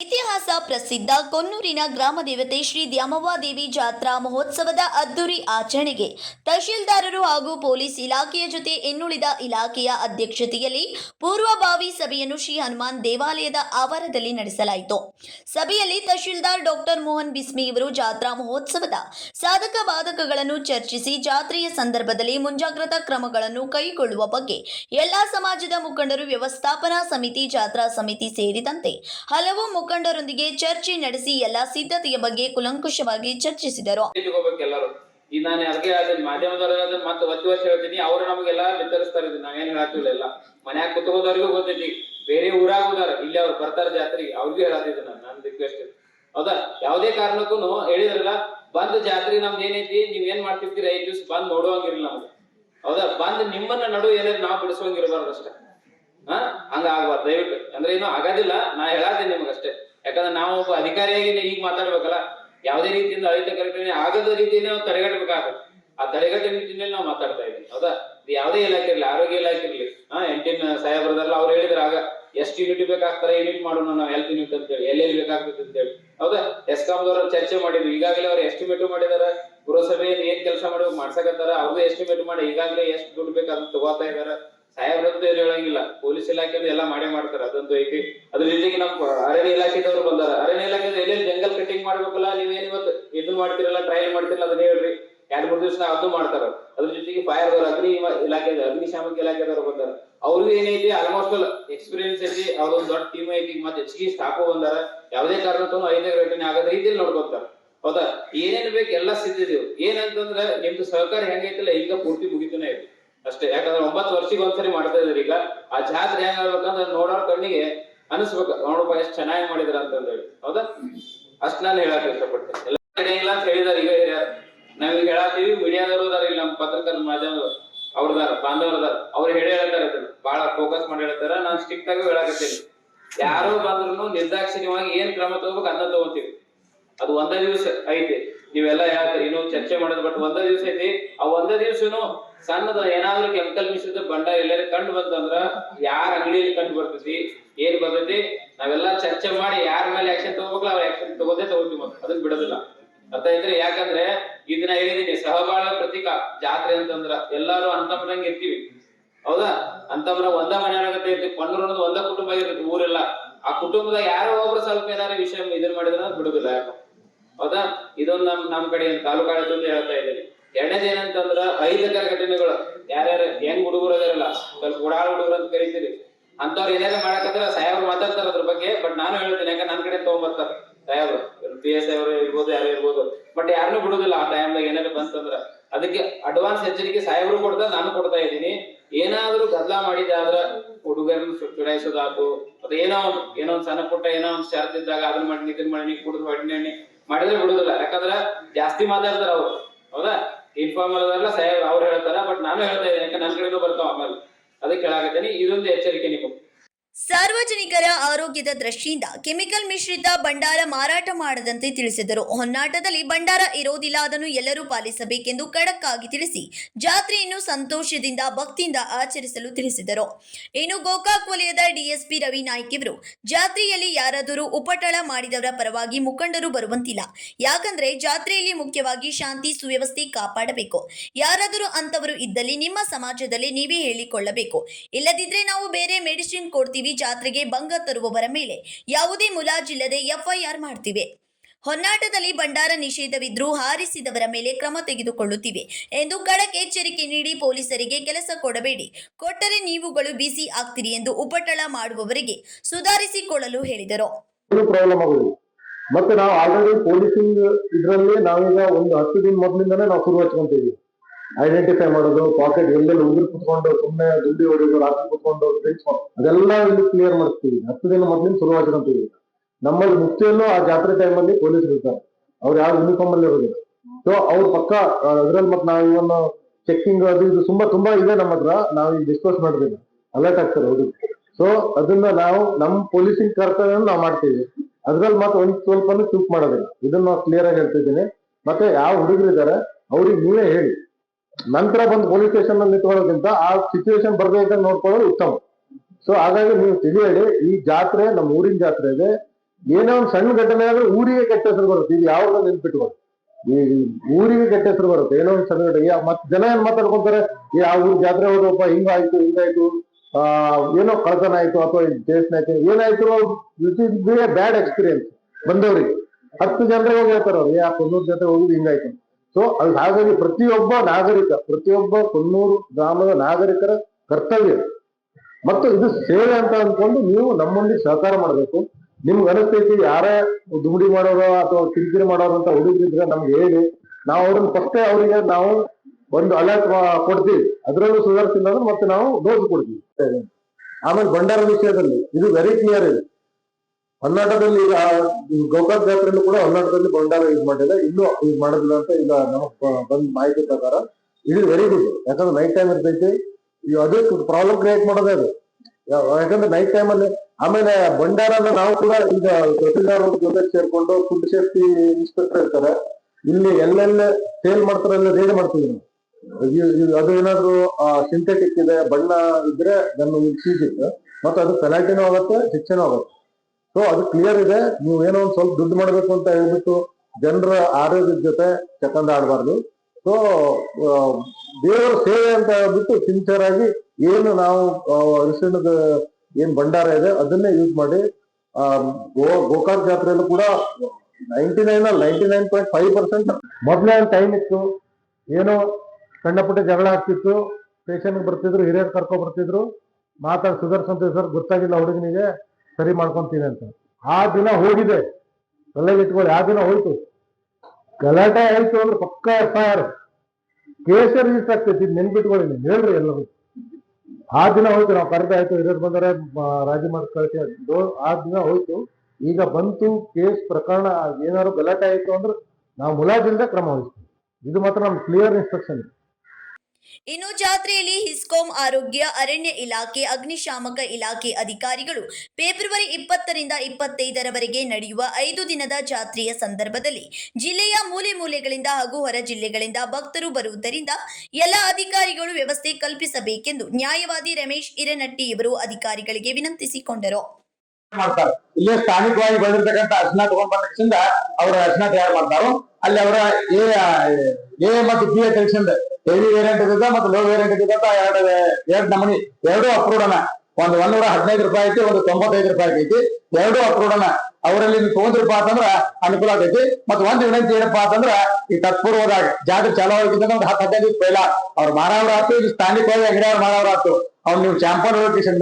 ಇತಿಹಾಸ ಪ್ರಸಿದ್ಧ ಕೊನ್ನೂರಿನ ಗ್ರಾಮ ದೇವತೆ ಶ್ರೀ ದ್ಯಾಮವ್ವಾದೇವಿ ಜಾತ್ರಾ ಮಹೋತ್ಸವದ ಅದ್ದೂರಿ ಆಚರಣೆಗೆ ತಹಶೀಲ್ದಾರರು ಹಾಗೂ ಪೊಲೀಸ್ ಇಲಾಖೆಯ ಜೊತೆ ಇನ್ನುಳಿದ ಇಲಾಖೆಯ ಅಧ್ಯಕ್ಷತೆಯಲ್ಲಿ ಪೂರ್ವಭಾವಿ ಸಭೆಯನ್ನು ಶ್ರೀ ಹನುಮಾನ್ ದೇವಾಲಯದ ಆವರದಲ್ಲಿ ನಡೆಸಲಾಯಿತು. ಸಭೆಯಲ್ಲಿ ತಹಶೀಲ್ದಾರ್ ಡಾಕ್ಟರ್ ಮೋಹನ್ ಬಿಸ್ಮಿ ಇವರು ಜಾತ್ರಾ ಮಹೋತ್ಸವದ ಸಾಧಕ ಬಾಧಕಗಳನ್ನು ಚರ್ಚಿಸಿ ಜಾತ್ರೆಯ ಸಂದರ್ಭದಲ್ಲಿ ಮುಂಜಾಗ್ರತಾ ಕ್ರಮಗಳನ್ನು ಕೈಗೊಳ್ಳುವ ಬಗ್ಗೆ ಎಲ್ಲಾ ಸಮಾಜದ ಮುಖಂಡರು ವ್ಯವಸ್ಥಾಪನಾ ಸಮಿತಿ ಜಾತ್ರಾ ಸಮಿತಿ ಸೇರಿದಂತೆ ಹಲವು ಮುಖಂಡರೊಂದಿಗೆ ಚರ್ಚೆ ನಡೆಸಿ ಎಲ್ಲಾ ಸಿದ್ಧತೆಯ ಬಗ್ಗೆ ಕುಲಂಕುಷವಾಗಿ ಚರ್ಚಿಸಿದರು. ಎಲ್ಲರೂ. ಈಗ ನಾನು ಅದಕ್ಕೆ ಅದನ್ನ ಮಾಧ್ಯಮದವ್ರ ಮತ್ತೆ ಒತ್ತಿ ಒತ್ತಿ ಹೇಳ್ತೀನಿ, ಅವ್ರು ನಮಗೆಲ್ಲ ಬಿತ್ತರಿಸ್ತಾರ ಇದನ್ನ ನಾವೇನ್ ಹೇಳ್ತೀವಿ ಎಲ್ಲ ಮನ್ಯಾಗ ಕುತ್ಕೋದವ್ರಿಗೂ ಗೊತ್ತೈತಿ ಬೇರೆ ಊರಾಗ ಹೋದಾರ ಇಲ್ಲಿ ಅವ್ರು ಬರ್ತಾರ ಜಾತ್ರೆಗೆ ಅವ್ರಿಗೂ ಹೇಳತ್ತಿದ್ದೆ ನಾನು. ನನ್ನ ರಿಕ್ವೆಸ್ಟ್ ಹೌದಾ? ಯಾವುದೇ ಕಾರಣಕ್ಕೂ ಹೇಳಿದ್ರಲ್ಲ, ಬಂದ್ ಜಾತ್ರೆ ನಮ್ದು ಏನೈತಿ, ನೀವ್ ಏನ್ ಮಾಡ್ತಿರ್ತೀರಿ ಐದ್ ದಿವ್ಸ ಬಂದ್ ನೋಡುವಂಗಿರಲ್ಲ ನಮ್ಗೆ. ಹೌದಾ? ಬಂದ್ ನಿಮ್ಮನ್ನ ನಡು ಏನಾದ್ರು ನಾವು ಬಿಡಿಸುವಂಗಿರಬಾರ್ದು ಅಷ್ಟೇ. ಹಾ? ಹಂಗ ಆಗ್ಬಾರ್ದು ದಯವಿಟ್ಟು. ಅಂದ್ರೆ ಏನು ಆಗೋದಿಲ್ಲ. ನಾ ಹೇಳಾತೀನಿ ನಿಮ್ಗಷ್ಟೇ. ಯಾಕಂದ್ರೆ ನಾವು ಒಬ್ಬ ಅಧಿಕಾರಿಯಾಗಿ ಈಗ ಮಾತಾಡ್ಬೇಕಲ್ಲ. ಯಾವುದೇ ರೀತಿಯಿಂದ ಅಳಿತ ಕರೆಕ್ಟನೆ ಆಗದ ರೀತಿಯಲ್ಲಿ ನಾವು ತಡೆಗಟ್ಟಬೇಕಾಗುತ್ತೆ. ಆ ತಡೆಗಟ್ಟೆ ನಿಟ್ಟಿನಲ್ಲಿ ನಾವು ಮಾತಾಡ್ತಾ ಇದ್ದೀವಿ. ಹೌದಾ? ಇದು ಯಾವುದೇ ಇಲಾಖೆ ಇರಲಿ, ಆರೋಗ್ಯ ಇಲಾಖೆ ಇರಲಿ. ಹಾ, ಎಂಟಿನ್ ಸಾಹೇಬ್ರದಲ್ಲ ಅವ್ರು ಹೇಳಿದ್ರ ಆಗ, ಎಷ್ಟು ಯೂನಿಟ್ ಬೇಕಾಗ್ತಾರೆ? ಯೂನಿಟ್ ಮಾಡೋಣ ನಾವು ಹೆಲ್ತ್ ಯೂನಿಟ್ ಅಂತ ಹೇಳಿ. ಎಲ್ಲೆಲ್ಲಿ ಬೇಕಾಗ್ತದೆ ಅಂತ ಹೇಳಿ. ಹೌದಾ? ಎಸ್ಕಾಮ್ದವ್ರ ಚರ್ಚೆ ಮಾಡಿದ್ವಿ ಈಗಾಗಲೇ ಅವ್ರು ಎಸ್ಟಿಮೇಟ್ ಮಾಡಿದಾರ. ಗೃಹಸಭೆಯಲ್ಲಿ ಏನ್ ಕೆಲಸ ಮಾಡೋ ಮಾಡ್ಸಕತ್ತಾರ. ಅವ್ರು ಎಸ್ಟಿಮೇಟ್ ಮಾಡಿ. ಈಗಾಗಲೇ ಎಷ್ಟು ದುಡ್ಡು ಬೇಕಾದ್ರೆ ತಗೋತಾ ಇದಾರೆ. ಸಾಹೇಬ್ರಂತೂ ಏನು ಹೇಳಂಗಿಲ್ಲ. ಪೊಲೀಸ್ ಇಲಾಖೆ ಎಲ್ಲ ಮಾಡೇ ಮಾಡ್ತಾರೆ. ಅದೊಂದು ಐತಿ. ಅದ್ರ ಜೊತೆಗೆ ನಮ್ಮ ಅರಣ್ಯ ಇಲಾಖೆದವ್ರು ಬಂದಾರ. ಅರಣ್ಯ ಇಲಾಖೆ ಎಲ್ಲೆಲ್ಲಿ ಜಂಗಲ್ ಕಟಿಂಗ್ ಮಾಡ್ಬೇಕಲ್ಲ, ನೀವೇನ್ ಇವತ್ತು ಇದು ಮಾಡ್ತಿರಲ್ಲ ಟ್ರಯಲ್ ಮಾಡ್ತಿರಲ್ಲ, ಅದನ್ನ ಹೇಳ್ರಿ. ಎರಡ್ ಮೂರ್ ದಿವಸ ಅದು ಮಾಡ್ತಾರ. ಅದ್ರ ಜೊತೆಗೆ ಫೈರ್ ಅಗ್ನಿ ಇಲಾಖೆ ಅಗ್ನಿಶಾಮಕ ಇಲಾಖೆದವ್ರು ಬಂದಾರ. ಅವ್ರಿಗೂ ಏನೈತಿ ಆಲ್ಮೋಸ್ಟ್ ಎಕ್ಸ್ಪೀರಿಯನ್ಸ್ ಐತಿ. ಅವ್ರೊಂದು ದೊಡ್ಡ ಟೀಮ್ ಐತಿ. ಮತ್ತೆ ಹೆಚ್ಚಿಗೆ ಸ್ಟಾಫ್ ಬಂದಾರ. ಯಾವುದೇ ಕಾರಣಕ್ಕೂ ಐದೇ ಘಟನೆ ಆಗದ ರೀತಿಯಲ್ಲಿ ನೋಡ್ಕೊಂತಾರ. ಹೌದಾ? ಏನೇನ್ ಬೇಕು ಎಲ್ಲ ಸಿದ್ಧಿದೀವಿ ಏನಂತಂದ್ರ ನಿಮ್ದು ಸಹಕಾರ ಹೆಂಗೈತಿಲ್ಲ ಈಗ ಪೂರ್ತಿ ಮುಗಿತನೇ ಐತಿ ಅಷ್ಟೇ. ಯಾಕಂದ್ರೆ ಒಂಬತ್ತು ವರ್ಷಕ್ಕೆ ಒಂದ್ಸರಿ ಮಾಡ್ತಾ ಇದ್ರಿ ಈಗ. ಆ ಜಾತ್ರೆ ಹೆಂಗ್ ಆಗ್ಬೇಕಂದ್ರೆ ನೋಡೋರ್ ಕಣ್ಣಿಗೆ ಅನಿಸ್ಬೇಕು. ನೋಡಪ್ಪ, ಎಷ್ಟ್ ಚೆನ್ನಾಗಿ ಮಾಡಿದ್ರ ಅಂತಂದೇಳಿ ಹೌದಾ? ಅಷ್ಟ್ ನಾನು ಹೇಳಕ್ ಇಷ್ಟಪಡ್ತೇನೆ. ಎಲ್ಲ ಕಡೆ ಇಲ್ಲ ಅಂತ ಹೇಳಿದಾರೆ ಈಗ ಹಿರಿಯರು. ನಾವೀಗ ಹೇಳತ್ತೀವಿ ಮೀಡಿಯಾದವರು ಅದಾರ ಇಲ್ಲಿ ನಮ್ಮ ಪತ್ರಕರ್ತ ಮಾಧ್ಯಮದವ್ರು ಅವ್ರದಾರ ಬಾಂಧವರದಾರ ಅವ್ರು ಹೇಳಿ ಹೇಳ್ತಾರೆ ಬಹಳ ಫೋಕಸ್ ಮಾಡಿ ಹೇಳ್ತಾರ. ನಾನ್ ಸ್ಟ್ರಿಕ್ಟ್ ಆಗಿ ಹೇಳಕತ್ತೀನಿ. ಯಾರೋ ಬಂದ್ರು ನಿರ್ದಾಕ್ಷಿಣ್ಯವಾಗಿ ಏನ್ ಕ್ರಮ ತಗೋಬೇಕು ಅನ್ನ ತಗೋತೀವಿ. ಅದು ಒಂದೇ ದಿವಸ ಐತಿ. ನೀವೆಲ್ಲ ಹೇಳ್ತೀರಿ, ಇನ್ನು ಚರ್ಚೆ ಮಾಡೋದು ಬಟ್ ಒಂದೇ ದಿವಸ ಐತಿ. ಆ ಒಂದೇ ದಿವಸನು ಸಣ್ಣದ ಏನಾದ್ರೂ ಕೆಮಿಕಲ್ ಮಿಶ್ರಿತ ಬಂಡ ಎಲ್ಲಾರು ಕಂಡು ಬಂತಂದ್ರ ಯಾರ ಅಂಗಡಿಯಲ್ಲಿ ಕಂಡು ಬರ್ತೈತಿ, ಏನ್ ಬರ್ತೈತಿ, ನಾವೆಲ್ಲ ಚರ್ಚೆ ಮಾಡಿ ಯಾರ ಮೇಲೆ ಆಕ್ಷನ್ ತಗೋಬೇಕಲ್ಲ ಅವ್ರ ಆಕ್ಷನ್ ತಗೋದೇ ತಗೋತೀವಿ ಮತ್ತೆ, ಅದನ್ನ ಬಿಡೋದಿಲ್ಲ. ಅರ್ಥ ಇದ್ರೆ ಯಾಕಂದ್ರೆ ಇದನ್ನ ಹೇಳಿದೀನಿ ಸಹಬಾಳ ಪ್ರತೀಕ ಜಾತ್ರೆ ಅಂತಂದ್ರ ಎಲ್ಲಾರು ಅಂತಂಬರಂಗ್ ಇರ್ತೀವಿ. ಹೌದಾ? ಅಂತಮ್ರ ಒಂದ ಮನೆಯಾಗತ್ತೆ ಇರ್ತೀವಿ ಪಂಡ್ರು ಅನ್ನೋದು ಒಂದ ಕುಟುಂಬ ಇರ್ತೈತಿ ಊರೆಲ್ಲ. ಆ ಕುಟುಂಬದಾಗ ಯಾರೋ ಒಬ್ರು ಸ್ವಲ್ಪ ಏನಾರ ವಿಷಯ ಇದನ್ನ ಮಾಡಿದ್ರೆ ಬಿಡುದಿಲ್ಲ ಯಾಕೋ. ಹೌದಾ? ಇದೊಂದು ನಮ್ ನಮ್ ಕಡೆ ಆಡಳಿತ ಹೇಳ್ತಾ ಇದ್ದೀನಿ. ಎರಡನೇದು ಏನಂತಂದ್ರ ಅಹಿತಕರ ಘಟನೆಗಳು. ಯಾರ್ಯಾರ ಹೆಂಗ್ ಹುಡುಗರು ಅದಾರಲ್ಲ ಸ್ವಲ್ಪ ಗುಡಾಳ ಹುಡುಗರು ಅಂತ ಕರಿತೀರಿ ಅಂತವ್ರು ಏನಾರ ಮಾಡಕತ್ತಾರ ಸಾಹೇಬ್ರು ಮಾತಾಡ್ತಾರ ಅದ್ರ ಬಗ್ಗೆ ಬಟ್ ನಾನು ಹೇಳ್ತೀನಿ, ಯಾಕಂದ್ರೆ ನನ್ ಕಡೆ ತಗೊಂಬರ್ತಾರ ಸಾಹೇಬ್ರು. ಪಿ ಎಸ್ ಅವರು ಇರ್ಬೋದು, ಯಾರು ಇರ್ಬೋದು. ಬಟ್ ಯಾರನ್ನೂ ಬಿಡುದಿಲ್ಲ ಆ ಟೈಮ್ದಾಗ ಏನಾರ ಬಂತಂದ್ರ. ಅದಕ್ಕೆ ಅಡ್ವಾನ್ಸ್ ಎಚ್ಚರಿಕೆ ಸಾಹೇಬ್ರು ಕೊಡ್ತಾ ನಾನು ಕೊಡ್ತಾ ಇದ್ದೀನಿ. ಏನಾದ್ರೂ ಗದ್ದಲ ಮಾಡಿದಾದ್ರ ಹುಡುಗರನ್ನ ಚುಡಾಯಿಸೋದಾತು ಅದ ಏನೋ ಒಂದು, ಏನೋ ಒಂದ್ ಸಣ್ಣ ಪುಟ್ಟ ಏನೋ ಒಂದ್ ಶರತ್ ಇದ್ದಾಗ ಅದನ್ನ ಮಾಡಿ ಇದನ್ನ ಮಾಡಿ ಕುಡಿದು ಹೊಡ್ನೆ ಮಾಡಿದ್ರೆ ಬಿಡುದಿಲ್ಲ. ಯಾಕಂದ್ರ ಜಾಸ್ತಿ ಮಾತಾಡ್ತಾರ ಅವ್ರು. ಹೌದಾ? ಇನ್ಫಾರ್ಮಲ್ ಅದಲ್ಲ ಸಾಹೇಬ್ ಅವ್ರು ಹೇಳ್ತಾರ ಬಟ್ ನಾನು ಹೇಳ್ತಾ ಇದ್ದೀನಿ, ಯಾಕಂದ್ರೆ ನನ್ ಕಡೆನೂ ಬರ್ತಾವ ಆಮೇಲೆ. ಅದಕ್ಕೆ ಹೇಳಾಕತ್ತೀನಿ ಇದೊಂದು ಎಚ್ಚರಿಕೆ ನಿಮಗೆ. ಸಾರ್ವಜನಿಕರ ಆರೋಗ್ಯದ ದೃಷ್ಟಿಯಿಂದ ಕೆಮಿಕಲ್ ಮಿಶ್ರಿತ ಭಂಡಾರ ಮಾರಾಟ ಮಾಡದಂತೆ ತಿಳಿಸಿದರು. ಹೊನ್ನಾಟದಲ್ಲಿ ಭಂಡಾರ ಇರೋದಿಲ್ಲ, ಅದನ್ನು ಎಲ್ಲರೂ ಪಾಲಿಸಬೇಕೆಂದು ಖಡಕ್ ಆಗಿ ತಿಳಿಸಿ ಜಾತ್ರೆಯನ್ನು ಸಂತೋಷದಿಂದ ಭಕ್ತಿಯಿಂದ ಆಚರಿಸಲು ತಿಳಿಸಿದರು. ಇನ್ನು ಗೋಕಾಕ್ ವಲಯದ ಡಿಎಸ್ಪಿ ರವಿ ನಾಯ್ಕ ಇವರು, ಜಾತ್ರೆಯಲ್ಲಿ ಯಾರಾದರೂ ಉಪಟಳ ಮಾಡಿದವರ ಪರವಾಗಿ ಮುಖಂಡರು ಬರುವಂತಿಲ್ಲ. ಯಾಕಂದ್ರೆ ಜಾತ್ರೆಯಲ್ಲಿ ಮುಖ್ಯವಾಗಿ ಶಾಂತಿ, ಸುವ್ಯವಸ್ಥೆ ಕಾಪಾಡಬೇಕು. ಯಾರಾದರೂ ಅಂತವರು ಇದ್ದಲ್ಲಿ ನಿಮ್ಮ ಸಮಾಜದಲ್ಲಿ ನೀವೇ ಹೇಳಿಕೊಳ್ಳಬೇಕು. ಇಲ್ಲದಿದ್ರೆ ನಾವು ಬೇರೆ ಮೆಡಿಸಿನ್ ಕೊಡ್ತೀವಿ ಜಾತ್ರೆಗೆ ಭಂಗ ತರುವವರ ಮೇಲೆ ಯಾವುದೇ ಮುಲಾಜಿಲ್ಲದೆ ಎಫ್ಐಆರ್ ಮಾಡ್ತಿವೆ. ಹೊನ್ನಾಟದಲ್ಲಿ ಭಂಡಾರ ನಿಷೇಧವಿದ್ರೂ ಹಾರಿಸಿದವರ ಮೇಲೆ ಕ್ರಮ ತೆಗೆದುಕೊಳ್ಳುತ್ತಿವೆ ಎಂದು ಖಡಕ್ ಎಚ್ಚರಿಕೆ ನೀಡಿ ಪೊಲೀಸರಿಗೆ ಕೆಲಸ ಕೊಡಬೇಡಿ. ಕೊಟ್ಟರೆ ನೀವುಗಳು ಬಿಸಿ ಆಗ್ತೀರಿ ಎಂದು ಉಪಟಳ ಮಾಡುವವರಿಗೆ ಸುಧಾರಿಸಿಕೊಳ್ಳಲು ಹೇಳಿದರು. ಮತ್ತೆ ನಾವು ಆಲ್ರೆಡಿ ಪೊಲೀಸಿಂಗ್ ಇದರಲ್ಲಿ ನಾವೀಗ ಒಂದು ಹತ್ತು ದಿನ ಮೊದಲಿಂದಾನೇ ನಾವು ಶುರು ಹಚ್ಕೊಂತೀವಿ ಐಡೆಂಟಿಫೈ ಮಾಡೋದು ಪಾಕೆಟ್ ಎಲ್ಲೆಲ್ಲಿ ಉಗುರು ಕುತ್ಕೊಂಡು ಸುಮ್ಮನೆ ದುಡ್ಡಿ ಹೊಡಿಯೋದು ರಾತ್ರಿ ಕುತ್ಕೊಂಡು ಡ್ರಿಂಕ್ಸ್ ಅದೆಲ್ಲ ಇಲ್ಲಿ ಕ್ಲಿಯರ್ ಮಾಡಿಸ್ತೀವಿ. ಹತ್ತು ದಿನ ಮೊದಲಿಂದ ಶುರು ಹಚ್ಕೊಂತೀವಿ ನಮ್ಮಲ್ಲಿ ಮುಖ್ಯಲ್ಲೂ ಆ ಜಾತ್ರೆ ಟೈಮಲ್ಲಿ ಪೊಲೀಸರು ಇರ್ತಾರೆ. ಅವ್ರು ಯಾರು ಯೂನಿಫಾರ್ಮ್ ಅಲ್ಲಿ ಇರೋದಿಲ್ಲ. ಸೊ ಅವ್ರ ಪಕ್ಕ ಅದ್ರಲ್ಲಿ ಮತ್ತೆ ನಾವು ಇವನ್ನ ಚೆಕ್ಕಿಂಗ್ ಅದು ಇದು ತುಂಬಾ ತುಂಬಾ ಇದೆ ನಮ್ಮ ಹತ್ರ. ನಾವು ಈಗ ಡಿಸ್ಕಸ್ ಮಾಡಿದ್ರೆ ಅಲರ್ಟ್ ಆಗ್ತಾರೆ ಹೌದು ಸೊ ಅದನ್ನ ನಾವು ನಮ್ಮ ಪೊಲೀಸಿಂಗ್ ಕರ್ತವ್ಯ ನಾವು ಮಾಡ್ತೀವಿ. ಅದ್ರಲ್ಲಿ ಮತ್ತೆ ಒಂದ್ ಸ್ವಲ್ಪ ಚೂಪ್ ಮಾಡೋದಿಲ್ಲ. ಇದನ್ನ ಕ್ಲಿಯರ್ ಆಗಿ ಹೇಳ್ತಿದ್ದೀನಿ. ಮತ್ತೆ ಯಾವ ಹುಡುಗರು ಇದ್ದಾರೆ ಅವ್ರಿಗೆ ನೀವೇ ಹೇಳಿ. ನಂತರ ಬಂದು ಪೊಲೀಸ್ ಸ್ಟೇಷನ್ ಅಲ್ಲಿ ನಿಂತ್ಕೊಳ್ಳೋದ್ಕಿಂತ ಆ ಸಿಚುವೇಶನ್ ಬರ್ದೇ ಇದ್ದಂಗೆ ನೋಡ್ಕೊಳ್ಳೋದು ಉತ್ತಮ. ಸೊ ಹಾಗಾಗಿ ನೀವು ತಿಳಿಯಲಿ ಈ ಜಾತ್ರೆ ನಮ್ಮ ಊರಿನ ಜಾತ್ರೆ ಇದೆ. ಏನೋ ಒಂದು ಸಣ್ಣ ಘಟನೆ ಆದ್ರೆ ಊರಿಗೆ ಕೆಟ್ಟ ಹೆಸರು ಬರುತ್ತೆ. ಇದು ಯಾವ್ದು ನೆನ್ಪಿಟ್ಕೊಳ್ಳಿ. ಈ ಊರಿಗೆ ಕೆಟ್ಟ ಹೆಸರು ಬರುತ್ತೆ. ಏನೋ ಒಂದು ಸಣ್ಣ ಘಟನೆ. ಮತ್ತೆ ಜನ ಏನ್ ಮಾತಾಡ್ಕೊಂತಾರೆ? ಈ ಆ ಊರ್ ಜಾತ್ರೆ ಹೋದ್ರಪ್ಪ ಹಿಂಗಾಯ್ತು ಹಿಂಗಾಯ್ತು ಆ, ಏನೋ ಕಳ್ಳತನ ಆಯ್ತು ಅಥವಾ ದೇಶನ ಆಯ್ತು. ಏನಾಯ್ತು ಬ್ಯಾಡ್ ಎಕ್ಸ್ಪೀರಿಯನ್ಸ್ ಬಂದವರಿಗೆ. ಹತ್ತು ಜನರಿಗೆ ಹೋಗಿ ಹೇಳ್ತಾರೆ ಅವ್ರು ಆ ಕೊನ್ನೂರು ಜಾತ್ರೆ ಹೋಗಿದ್ದು ಹಿಂಗಾಯ್ತು ಸೊ ಅದು ಹಾಗಾಗಿ ಪ್ರತಿಯೊಬ್ಬ ನಾಗರಿಕ, ಪ್ರತಿಯೊಬ್ಬ ಕೊನ್ನೂರು ಗ್ರಾಮದ ನಾಗರಿಕರ ಕರ್ತವ್ಯ ಮತ್ತು ಇದು ಸೇವೆ ಅಂತ ಅಂದ್ಕೊಂಡು ನೀವು ನಮ್ಮೊಂದಿಗೆ ಸಹಕಾರ ಮಾಡಬೇಕು. ನಿಮ್ಗೆ ಅನಿಸ್ತೈತಿ ಯಾರೇ ದುಡಿ ಮಾಡೋರು ಅಥವಾ ಕಿರಿಕಿರಿ ಮಾಡೋರು ಅಂತ ಹುಡುಗರಿದ್ರೆ ನಮ್ಗೆ ಹೇಳಿ. ನಾವು ಅವ್ರನ್ನ ಫಸ್ಟೇ ಅವರಿಗೆ ನಾವು ಒಂದು ಅಲರ್ಟ್ ಕೊಡ್ತೀವಿ. ಅದರಲ್ಲೂ ಸುಧಾರಿಸಿಲ್ಲ ಅಂದ್ರೆ ಮತ್ತೆ ನಾವು ಡೋಸ್ ಕೊಡ್ತೀವಿ. ಆಮೇಲೆ ಭಂಡಾರ ವಿಷಯದಲ್ಲಿ ಇದು ವೆರಿ ಕ್ಲಿಯರ್ ಇದೆ. ಕರ್ನಾಟಕದಲ್ಲಿ ಈಗ ಗೋಕಾಕ್ ಜಾತ್ರೆಯಲ್ಲೂ ಕೂಡ ಹೊನ್ನಾಟದಲ್ಲಿ ಭಂಡಾರ ಯೂಸ್ ಮಾಡಿದೆ ಇನ್ನೂ ಯೂಸ್ ಮಾಡೋದಿಲ್ಲ ಅಂತ ಈಗ ನಮಗ್ ಬಂದ ಮಾಹಿತಿ ಪ್ರಕಾರ ಇದು ವೆರಿ ಗುಡ್ ಯಾಕಂದ್ರೆ ನೈಟ್ ಟೈಮ್ ಇರ್ತೈತಿ. ಅದಕ್ಕೆ ಪ್ರಾಬ್ಲಮ್ ಕ್ರಿಯೇಟ್ ಮಾಡೋದೇ ಅದು. ಯಾಕಂದ್ರೆ ನೈಟ್ ಟೈಮ್ ಅಲ್ಲಿ ಆಮೇಲೆ ಭಂಡಾರನ ನಾವು ಕೂಡ ಈಗ ತಹಸೀಲ್ದಾರ್ ಜೊತೆ ಸೇರ್ಕೊಂಡು ಫುಡ್ ಸೇಫ್ಟಿ ಇನ್ಸ್ಪೆಕ್ಟರ್ ಇರ್ತಾರೆ. ಇಲ್ಲಿ ಎಲ್ಲೆಲ್ಲ ಸೇಲ್ ಮಾಡ್ತಾರೆ ಎಲ್ಲ ರೇಡ್ ಮಾಡ್ತೀವಿ ನಾವು. ಅದು ಏನಾದ್ರು ಸಿಂಥೆಟಿಕ್ ಇದೆ, ಬಣ್ಣ ಇದ್ರೆ ನನ್ನ ಸೀಸಿತ್ತು ಮತ್ತೆ ಅದು ಪೆನಾಲ್ಟಿನೂ ಆಗುತ್ತೆ, ಶಿಕ್ಷೆನೂ ಆಗುತ್ತೆ. ಸೊ ಅದು ಕ್ಲಿಯರ್ ಇದೆ. ನೀವು ಏನೋ ಒಂದು ಸ್ವಲ್ಪ ದುಡ್ಡು ಮಾಡಬೇಕು ಅಂತ ಹೇಳ್ಬಿಟ್ಟು ಜನರ ಆರೋಗ್ಯದ ಜೊತೆ ಚಕಂದ ಆಡಬಾರ್ದು. ಸೊ ದೇವರ ಸೇವೆ ಅಂತ ಹೇಳ್ಬಿಟ್ಟು ಸಿನ್ಸಿಯರ್ ಆಗಿ ಏನು ನಾವು ಅರಿಶಿಣದ ಏನ್ ಭಂಡಾರ ಇದೆ ಅದನ್ನೇ ಯೂಸ್ ಮಾಡಿ ಗೋ, ಗೋಕಾಕ್ ಜಾತ್ರೆಯಲ್ಲೂ ಕೂಡ ninety nine ninety nine point five percent ಮೊದಲೇ ಒಂದು ಟೈಮ್ ಇತ್ತು. ಏನೋ ಸಣ್ಣ ಪುಟ್ಟ ಜಗಳ ಆಗ್ತಿತ್ತು. ಸ್ಟೇಷನ್ಗೆ ಬರ್ತಿದ್ರು, ಹಿರಿಯರು ಕರ್ಕೊ ಬರ್ತಿದ್ರು. ಮಾತಾಡಿ ಸುಧಾರಿಸಂತ ಸರ್ ಗೊತ್ತಾಗಿಲ್ಲ ಹುಡುಗನಿಗೆ. ಸರಿ ಮಾಡ್ಕೊಂತೀನಿ ಅಂತ. ಆ ದಿನ ಹೋಗಿದೆ. ಇಟ್ಕೊಳ್ಳಿ ಆ ದಿನ ಹೋಯ್ತು. ಗಲಾಟೆ ಆಯ್ತು ಅಂದ್ರೆ ಪಕ್ಕ ಆರ್ ಕೇಸ ರಿಜಿಸ್ಟರ್ ಆಗ್ತೈತಿ ನೆನ್ಪಿಟ್ಕೊಳ್ಳಿ ಹೇಳ್ರಿ ಎಲ್ಲರೂ. ಆ ದಿನ ಹೋಯ್ತು, ನಾವು ಕರೆದ ಆಯ್ತು ಇರೋದು ಬಂದರೆ ರಾಜಿ ಮಾಡಿ ಆ ದಿನ ಹೋಯ್ತು. ಈಗ ಬಂತು, ಕೇಸ್ ಪ್ರಕರಣ, ಏನಾದ್ರು ಗಲಾಟೆ ಆಯ್ತು ಅಂದ್ರೆ ನಾವು ಮುಲಾಜಿಂದ ಕ್ರಮ ವಹಿಸ್ತೀವಿ. ಇದು ಮಾತ್ರ ನಮ್ಗೆ ಕ್ಲಿಯರ್ ಇನ್ಸ್ಟ್ರಕ್ಷನ್ ಇನ್ನು ಜಾತ್ರೆಯಲ್ಲಿ ಹಿಸ್ಕೋಮ್ ಆರೋಗ್ಯ ಅರಣ್ಯ ಇಲಾಖೆ, ಅಗ್ನಿಶಾಮಕ ಇಲಾಖೆ ಅಧಿಕಾರಿಗಳು ಫೆಬ್ರವರಿ ಇಪ್ಪತ್ತರಿಂದ ಇಪ್ಪತ್ತೈದರವರೆಗೆ ನಡೆಯುವ ಐದು ದಿನದ ಜಾತ್ರೆಯ ಸಂದರ್ಭದಲ್ಲಿ ಜಿಲ್ಲೆಯ ಮೂಲೆ ಮೂಲೆಗಳಿಂದ ಹಾಗೂ ಹೊರ ಜಿಲ್ಲೆಗಳಿಂದ ಭಕ್ತರು ಬರುವುದರಿಂದ ಎಲ್ಲ ಅಧಿಕಾರಿಗಳು ವ್ಯವಸ್ಥೆ ಕಲ್ಪಿಸಬೇಕೆಂದು ನ್ಯಾಯವಾದಿ ರಮೇಶ್ ಇರನಟ್ಟಿ ಇವರು ಅಧಿಕಾರಿಗಳಿಗೆ ವಿನಂತಿಸಿಕೊಂಡರು. ಅಲ್ಲಿ ಅವರ ಎ ಮತ್ತು ಬಿ ಎ ಹೆವಿ ವೇರಿಯಂಟ್ ಇದ್ದ ಮತ್ತೆ ಲೋ ವೇರಿಯಂಟ್ ಇದ್ದ ಎರಡು ಎರಡು ನಮೂನಿ, ಎರಡು ಅಪ್ರೂವ್ಡ್ ಅನ್ನ. ಒಂದು ಒಂದೂರ ಹದಿನೈದು ರೂಪಾಯಿ ಐತಿ, ಒಂದು ತೊಂಬತ್ತೈದು ರೂಪಾಯಿ ಐತಿ. ಎರಡು ಅಪ್ರೂವ್ಡ್ ಅನ್ನ. ಅವರಲ್ಲಿ ನೀವು ತಗೊಂಡ್ರಪ್ಪ ಅಂತಂದ್ರ ಅನುಕೂಲ ಆಗೈತಿ ಮತ್ತ್ ಒಂದ್ ವಿನಂತಿ ಏನಪ್ಪಾ ಅಂತಂದ್ರ ಈ ತತ್ಪೂರ್ವದಾಗ ಜಾತ್ರೆ ಚಾಲೂ ಆಗಿದ್ದಂದ್ರೆ ಒಂದು ಹತ್ತು ಹದಿನೈದು ಪೈಲ. ಅವ್ರ ಮಾರಾವ್ರ ಆತು ಇಲ್ಲಿ ಸ್ಥಾನಿಕವಾಗಿ ಅಂಗಡಿಯವ್ರ ಮಾರಾವ್ರ ಆತು ಅವ್ನು ನೀವು ಚಾಂಪಲ್ ಲೊಕೇಶನ್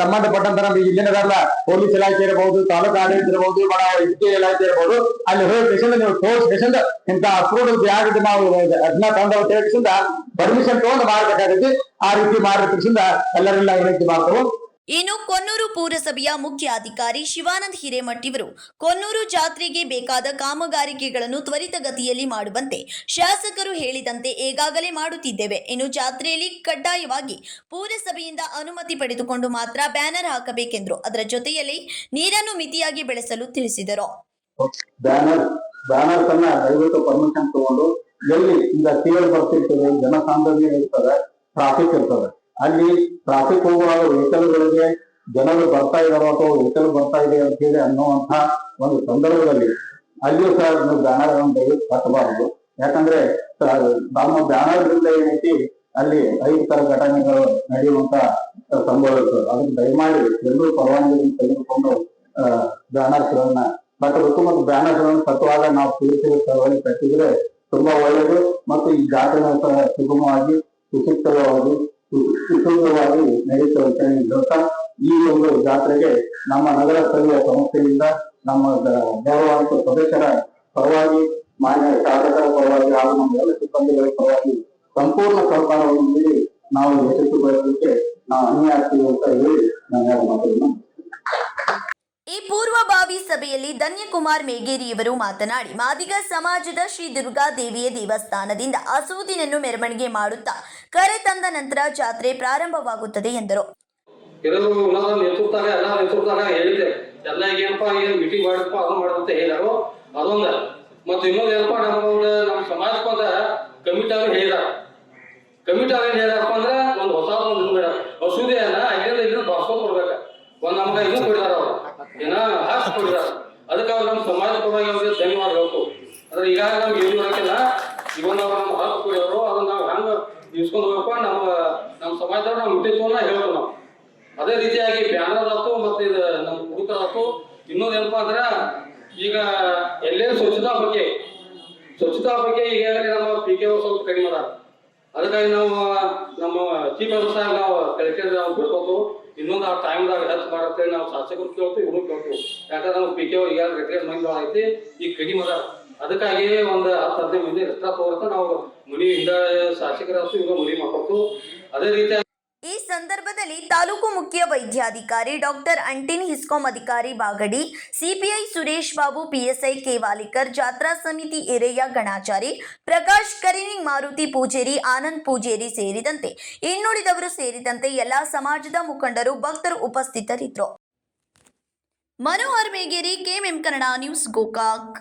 ಸಂಬಂಧಪಟ್ಟಂತ ನಮ್ಗೆ ಇಲ್ಲಿನದಲ್ಲ ಪೊಲೀಸ್ ಇಲಾಖೆ ಇರಬಹುದು ತಾಲೂಕು ಆಡಳಿತ ಇರಬಹುದು ಬಡ ವೈದ್ಯಕೀಯ ಇಲಾಖೆ ಇರಬಹುದು ಅಲ್ಲಿ ಹೋಗಿ ಸ್ಟೇಷನ್ ನೀವು ತೋರಿಸ್ಕೇಶನ್ ಇಂತ ಅಪ್ರೂವ್ ಯಾವ್ದು ನಾವು ಅದನ್ನ ತಂದ ತಿಳಿಸಿಂದ ಪರ್ಮಿಷನ್ ತಗೊಂಡು ಮಾಡ್ಬೇಕಾಗೈತಿ ಆ ರೀತಿ ಮಾಡಿದ ಎಲ್ಲರೆಲ್ಲ ವಿನಂತಿ ಮಾಡ್ತೇವೆ. ಇನ್ನು ಕೊನ್ನೂರು ಪುರಸಭೆಯ ಮುಖ್ಯ ಅಧಿಕಾರಿ ಶಿವಾನಂದ್ ಹಿರೇಮಠ್ ಇವರು ಕೊನ್ನೂರು ಜಾತ್ರೆಗೆ ಬೇಕಾದ ಕಾಮಗಾರಿಕೆಗಳನ್ನು ತ್ವರಿತಗತಿಯಲ್ಲಿ ಮಾಡುವಂತೆ ಶಾಸಕರು ಹೇಳಿದಂತೆ ಈಗಾಗಲೇ ಮಾಡುತ್ತಿದ್ದೇವೆ. ಇನ್ನು ಜಾತ್ರೆಯಲ್ಲಿ ಕಡ್ಡಾಯವಾಗಿ ಪುರಸಭೆಯಿಂದ ಅನುಮತಿ ಪಡೆದುಕೊಂಡು ಮಾತ್ರ ಬ್ಯಾನರ್ ಹಾಕಬೇಕೆಂದರು. ಅದರ ಜೊತೆಯಲ್ಲಿ ನೀರನ್ನು ಮಿತಿಯಾಗಿ ಬೆಳೆಸಲು ತಿಳಿಸಿದರು. ಜನಸಾಂದ್ರತೆ ಟ್ರಾಫಿಕ್ ಇರ್ತದೆ. ಅಲ್ಲಿ ಟ್ರಾಫಿಕ್ ಹೋಗುವಾಗ ವೆಹಿಕಲ್ಗಳಿಗೆ ಜನರು ಬರ್ತಾ ಇದಾರೋ ಅಥವಾ ವೆಹಿಕಲ್ ಬರ್ತಾ ಇದೆ ಅಂತ ಹೇಳಿ ಅನ್ನುವಂತ ಒಂದು ಸಂದರ್ಭದಲ್ಲಿ ಅಲ್ಲಿಯೂ ಸಹ ಬ್ಯಾನರ್ ದಯವಿಟ್ಟು ಕಟ್ಟಬಾರದು ಯಾಕಂದ್ರೆ ನಮ್ಮ ಬ್ಯಾನರ್ದಿಂದ ಏನೈತಿ ಅಲ್ಲಿ ಐದು ತರ ಘಟನೆಗಳು ನಡೆಯುವಂತ ಸಂಭವ ಇರ್ತದೆ. ಅದನ್ನ ದಯಮಾಡಿ ಎಲ್ಲರೂ ಪರವಾನಗಿ ತೆಗೆದುಕೊಂಡು ಬ್ಯಾನರ್ಸ್ ಗಳನ್ನ ಕಟ್ಟಬೇಕು ಮತ್ತು ಬ್ಯಾನರ್ಸ್ಗಳನ್ನು ಕಟ್ಟುವಾಗ ನಾವು ಪೊಲೀಸರ ಸ್ಥಳದಲ್ಲಿ ಕಟ್ಟಿದ್ರೆ ತುಂಬಾ ಒಳ್ಳೆಯದು. ಮತ್ತು ಈ ಜಾತ್ರೆ ಸಹ ಸುಗಮವಾಗಿ ಸುಸೂಕ್ತವಾಗಿ ಸುಸೂತ್ರವಾಗಿ ನಡೆಯುತ್ತೆ ಹೇಳ್ತಾ, ಈ ಒಂದು ಜಾತ್ರೆಗೆ ನಮ್ಮ ನಗರ ಸ್ಥಳೀಯ ಸಂಸ್ಥೆಯಿಂದ ನಮ್ಮ ಧಾರವಾಡ ಸದಸ್ಯರ ಪರವಾಗಿ, ಮಾನ್ಯ ಶಾಸಕರ ಪರವಾಗಿ ಹಾಗೂ ನಮ್ಮ ಎಲ್ಲ ಸಿಬ್ಬಂದಿಗಳ ಪರವಾಗಿ ಸಂಪೂರ್ಣ ಸಹಕಾರವನ್ನು ನೀಡಿ ನಾವು ಯಶಸ್ವಿಗೊಳಿಸಲಿಕ್ಕೆ ನಾವು ಅನ್ಯಾಯ ಆಗ್ತೀವಿ ಅಂತ ಹೇಳಿ ನಾನು ಎರಡು ಮಾತನ್ನು ಈ ಪೂರ್ವಭಾವಿ ಸಭೆಯಲ್ಲಿ ಧನ್ಯಕುಮಾರ್ ಮೇಗೇರಿಯವರು ಮಾತನಾಡಿ, ಮಾದಿಗ ಸಮಾಜದ ಶ್ರೀ ದುರ್ಗಾ ದೇವಿಯ ದೇವಸ್ಥಾನದಿಂದ ಅಸೂದಿನನ್ನು ಮೆರವಣಿಗೆ ಮಾಡುತ್ತಾ ಕರೆ ತಂದ ನಂತರ ಜಾತ್ರೆ ಪ್ರಾರಂಭವಾಗುತ್ತದೆ ಎಂದರು. ಒಂದ್ ಹೊಸ ಅಲ್ಲಿಂದ ಒಂದ್ ನಮ್ಗ ಇದು ಕೊಡ್ತಾರ ಅವ್ರು. ಏನ ಹಾಕ್ಸ್ ಕೊಡಿದಾರ ಅದಕ್ಕೆ ಅವ್ರು ನಮ್ಮ ಸಮಾಜ ಪರವಾಗಿ ಅವ್ರಿಗೆ ಧನ್ಯವಾದ ಹೇಳ್ತು ಅಂದ್ರೆ ಈಗಾಗಲೇ ನಮ್ಗೆ ಏನು ಹಾಕಿಲ್ಲ ಇವನ್ನ ನಮ್ಮ ಕೊಡೋರು, ಅದನ್ನ ನಾವು ಹಂಗ ಇಸ್ಕೊಂಡು ಹೋಗಪ್ಪ ನಮ್ಮ ನಮ್ಮ ಸಮಾಜದವ್ರು ನಾವು ಹುಟ್ಟಿತ್ವನ್ನ ನಾವು. ಅದೇ ರೀತಿಯಾಗಿ ಬ್ಯಾನರ್ ಆತು ಮತ್ತೆ ಇದು ನಮ್ಮ ಹುಡುಗರಾತು ಇನ್ನೊಂದು ಏನಪ್ಪಾ ಅಂದ್ರೆ, ಈಗ ಎಲ್ಲೇ ಸ್ವಚ್ಛತಾ ಬಗ್ಗೆ ಸ್ವಚ್ಛತಾ ಬಗ್ಗೆ ಈಗಾಗಲೇ ನಮ್ಮ ಪಿ ಕೆ ಸ್ವಲ್ಪ ಕಡಿಮೆ ಅದ ಅದಕ್ಕಾಗಿ ನಾವು, ನಮ್ಮ ಚೀಫ್ ವ್ಯವಸಾಯ ನಾವು ಕಳಿಕೆ ನಾವು ಬಿಡ್ಬೇಕು. ಇನ್ನೊಂದು ಆ ಟೈಮ್ದಾಗ ಹೆಲ್ಪ್ ಮಾಡುತ್ತೆ ನಾವು ಶಾಸಕರು ಕೇಳ್ತೀವಿ ಇವನು ಕೇಳ್ತೀವಿ. ಯಾಕಂದ್ರೆ ನಾವು ಪಿ ಕೆ ಈಗ ರಿಟೈರ್ ಮಂದಿ ಭಾಳ ಐತಿ ಈಗ ಕಡಿಮೆ ಅದ ಅದಕ್ಕಾಗಿ ಒಂದು ಹತ್ತು ಹದಿನೈದು ಮಂದಿ ಎಕ್ಸ್ಟ್ರಾ ತಗೋರ್ತ ನಾವು ಮನಿಯಿಂದ ಶಾಸಕರಾಗ್ತೀವಿ ಇವಾಗ ಮನಿ ಮಾಡ್ಕೊತು ಅದೇ ರೀತಿ ಈ ಸಂದರ್ಭದಲ್ಲಿ ತಾಲೂಕು ಮುಖ್ಯ ವೈದ್ಯಾಧಿಕಾರಿ ಡಾಕ್ಟರ್ ಅಂಟಿನ್ ಹಿಸ್ಕಾಂ ಅಧಿಕಾರಿ ಬಾಗಡಿ, ಸಿಪಿಐ ಸುರೇಶ್ ಬಾಬು, ಪಿಎಸ್ಐ ಕೇವಾಲಿಕರ್ ಜಾತ್ರಾ ಸಮಿತಿ ಎರೆಯ ಗಣಾಚಾರಿ, ಪ್ರಕಾಶ್ ಕರಿನಿಂಗ್ ಮಾರುತಿ ಪೂಜೇರಿ, ಆನಂದ್ ಪೂಜೇರಿ ಸೇರಿದಂತೆ ಇನ್ನುಳಿದವರು ಸೇರಿದಂತೆ ಎಲ್ಲಾ ಸಮಾಜದ ಮುಖಂಡರು, ಭಕ್ತರು ಉಪಸ್ಥಿತರಿದ್ದರು. Manohar Megeri, KMM Kannada news Gokak.